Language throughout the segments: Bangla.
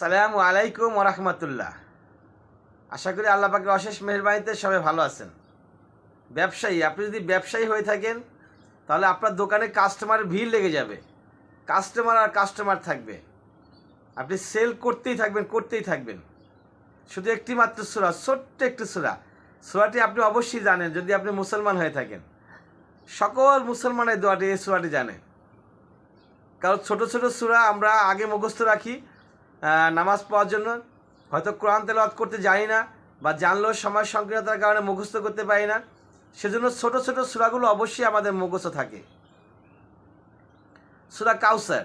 সালামু আলাইকুম ওরহমতুল্লাহ আশা করি আল্লাহ পাকের অশেষ মেহরবানিতে সবাই ভালো আছেন। ব্যবসায়ী, আপনি যদি ব্যবসায়ী হয়ে থাকেন, তাহলে আপনার দোকানে কাস্টমারের ভিড় লেগে যাবে। কাস্টমার আর কাস্টমার থাকবে। আপনি সেল করতেই থাকবেন করতেই থাকবেন। শুধু একটি মাত্র সুরা, ছোট্ট একটি সুরা। সুরাটি আপনি অবশ্যই জানেন, যদি আপনি মুসলমান হয়ে থাকেন। সকল মুসলমানের দোয়াটি এই সুরাটি জানে। কারণ ছোট ছোট সুরা আমরা আগে মুখস্থ রাখি নামাজ পড়ার জন্য। হয়তো কোরআন তেলাওয়াত করতে জানি না বা জানলেও সময় সংকীর্ণতার কারণে মুখস্থ করতে পারি না। সেজন্য ছোট ছোট সুরাগুলো অবশ্যই আমাদের মুখস্থ থাকে। সুরা কাউসার,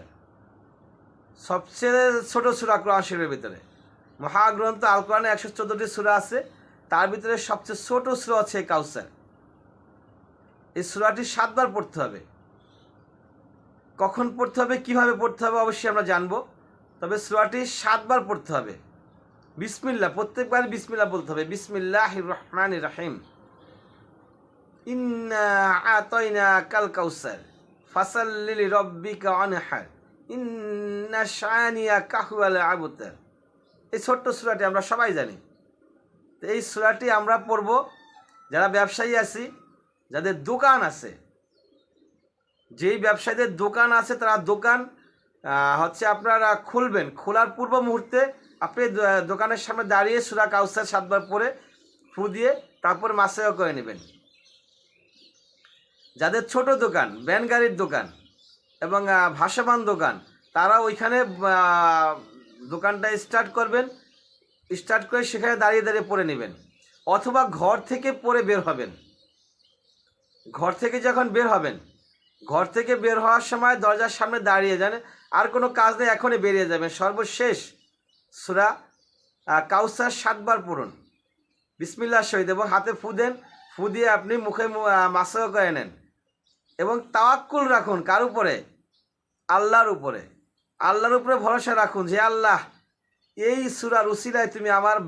সবচেয়ে ছোট সুরা কোরআন শরীফের ভিতরে। মহাগ্রন্থ আল কোরআনে একশো চোদ্দোটি সুরা আছে। তার ভিতরে সবচেয়ে ছোট সুরা এই কাউসার। এই সুরাটি সাতবার পড়তে হবে। কখন পড়তে হবে, কীভাবে পড়তে হবে, অবশ্যই আমরা জানব। তবে সুরাটি সাতবার পড়তে হবে। বিসমিল্লা প্রত্যেকবার বিসমিল্লা বলতে হবে। বিসমিল্লাহ রহমান রাহিম। ইন্না কাল এই ছোট্ট আমরা সবাই জানি। তো এই সুরাটি আমরা পড়ব, যারা ব্যবসায়ী আছি, যাদের দোকান আছে। যেই ব্যবসায়ীদের দোকান আছে, তারা দোকান হচ্ছে আপনারা খুলবেন। খোলার পূর্ব মুহূর্তে আপনি দোকানের সামনে দাঁড়িয়ে সুরা কাউসার সাতবার পরে ফু দিয়ে তারপর মাসেও করে নেবেন। যাদের ছোট দোকান ভ্যান গাড়ির দোকান এবং আহ, ভাসমান দোকান তারা ওইখানে দোকানটা স্টার্ট করবেন। স্টার্ট করে সেখানে দাঁড়িয়ে দাঁড়িয়ে পড়ে নেবেন। অথবা ঘর থেকে পরে বের হবেন। ঘর থেকে যখন বের হবেন ঘর থেকে বের হওয়ার সময় দরজার সামনে দাঁড়িয়ে যান। আর কোনো কাজ নেই, এখনই বেরিয়ে যাবেন। সর্বশেষ সুরা কাউসার সাতবার পড়ুন। বিসমিল্লার সহিত এবং হাতে ফু দেন। ফু দিয়ে আপনি মুখে মাসাও করে নেন। এবং তাওয়াক্কুল রাখুন কার উপরে? আল্লাহর উপরে। আল্লাহর উপরে ভরসা রাখুন যে, আল্লাহ, এই সুরা উসিলায় তুমি আমার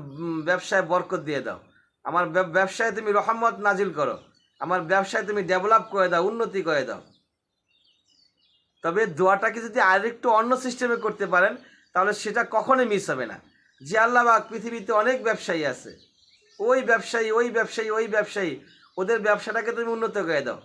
ব্যবসায় বরকত দিয়ে দাও। আমার ব্যবসায় তুমি রহমত নাজিল করো। আমার ব্যবসায় তুমি ডেভেলপ করে দাও, উন্নতি করে দাও। তবে দোয়াটাকে যদি আরেকটু অন্য সিস্টেমে করতে পারেন, তাহলে সেটা কখনোই মিস হবে না। যে আল্লাহ বা পৃথিবীতে অনেক ব্যবসায়ী আছে। ওই ব্যবসায়ী ওই ব্যবসায়ী ওই ব্যবসায়ী, ওদের ব্যবসাটাকে তুমি উন্নত করে দাও।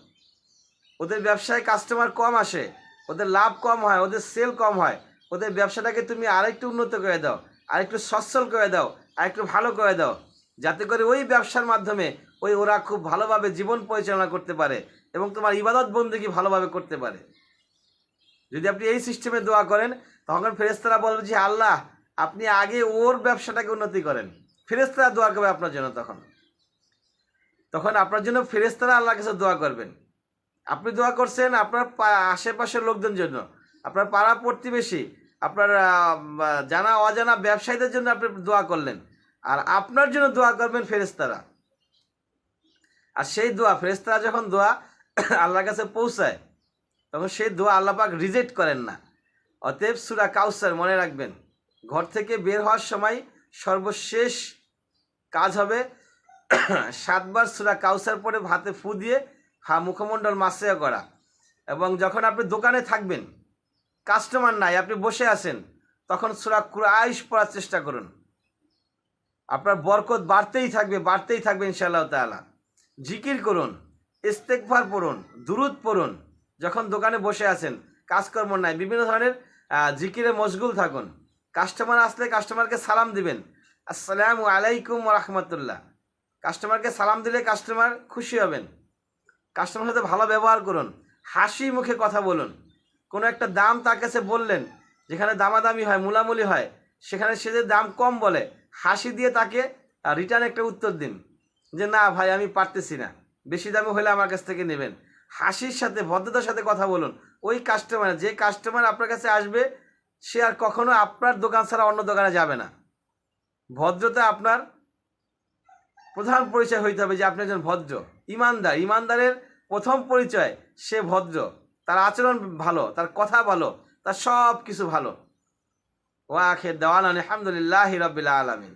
ওদের ব্যবসায় কাস্টমার কম আসে, ওদের লাভ কম হয়, ওদের সেল কম হয়, ওদের ব্যবসাটাকে তুমি আরেকটু উন্নত করে দাও, আরেকটু সচ্ছল করে দাও, আরেকটু ভালো করে দাও, যাতে করে ওই ব্যবসার মাধ্যমে ওই ওরা খুব ভালোভাবে জীবন পরিচালনা করতে পারে এবং তোমার ইবাদত বন্দিকে ভালোভাবে করতে পারে। যদি আপনি এই সিস্টেমে দোয়া করেন, তখন ফেরেস্তারা বলবে যে, আল্লাহ, আপনি আগে ওর ব্যবসাটাকে উন্নতি করেন। ফেরেস্তারা দোয়া করবে আপনার জন্য তখন। তখন আপনার জন্য ফেরেস্তারা আল্লাহ কাছে দোয়া করবেন। আপনি দোয়া করছেন আপনার আশেপাশের লোকদের জন্য, আপনার পাড়া প্রতিবেশী, আপনার জানা অজানা ব্যবসায়ীদের জন্য আপনি দোয়া করলেন। আর আপনার জন্য দোয়া করবেন ফেরেস্তারা আর সেই দোয়া ফেরেস্তারা যখন দোয়া আল্লাহর কাছে পৌঁছায় তখন সেই দোয়া আল্লাপাক রিজেক্ট করেন না। অতএব সুরা কাউসার মনে রাখবেন, ঘর থেকে বের হওয়ার সময় সর্বশেষ কাজ হবে সাতবার সুরা কাউসার পরে ভাতে ফু দিয়ে হা মুখমণ্ডল মাসেয়া করা এবং যখন আপনি দোকানে থাকবেন, কাস্টমার নাই, আপনি বসে আছেন, তখন সুরা কুরাইশ পড়ার চেষ্টা করুন। আপনার বরকত বাড়তেই থাকবে বাড়তেই থাকবে ইনশাআল্লাহ তাআলা। জিকির করুন ইস্তেকভার পড়ুন, দুরুদ পড়ুন যখন দোকানে বসে আছেন, কাজকর্ম নাই, বিভিন্ন ধরনের জিকিরে মশগুল থাকুন। কাস্টমার আসলে কাস্টমারকে সালাম দিবেন। আসসালামু আলাইকুম রহমতুল্লাহ। কাস্টমারকে সালাম দিলে কাস্টমার খুশি হবেন। কাস্টমার সাথে ভালো ব্যবহার করুন। হাসি মুখে কথা বলুন। কোনো একটা দাম তার কাছে বললেন, যেখানে দামাদামি হয়, মুলামুলি হয়, সেখানে সে যে দাম কম বলে, হাসি দিয়ে তাকে রিটার্ন একটা উত্তর দিন। যে, না ভাই, আমি পারতেছি না। বেশি দামে হলে আমার কাছ থেকে নেবেন। হাসির সাথে, ভদ্রতার সাথে কথা বলুন। ওই কাস্টমার যে কাস্টমার আপনার কাছে আসবে, সে আর কখনো আপনার দোকান ছাড়া অন্য দোকানে যাবে না। ভদ্রতা আপনার প্রধান পরিচয় হইতে হবে যে আপনি একজন ভদ্র। ইমানদার, ইমানদারের প্রথম পরিচয় সে ভদ্র। তার আচরণ ভালো, তার কথা ভালো, তার সব কিছু ভালো ওয়াখের দেওয়ান আলহামদুলিল্লাহ রবিল্লা আলমিন।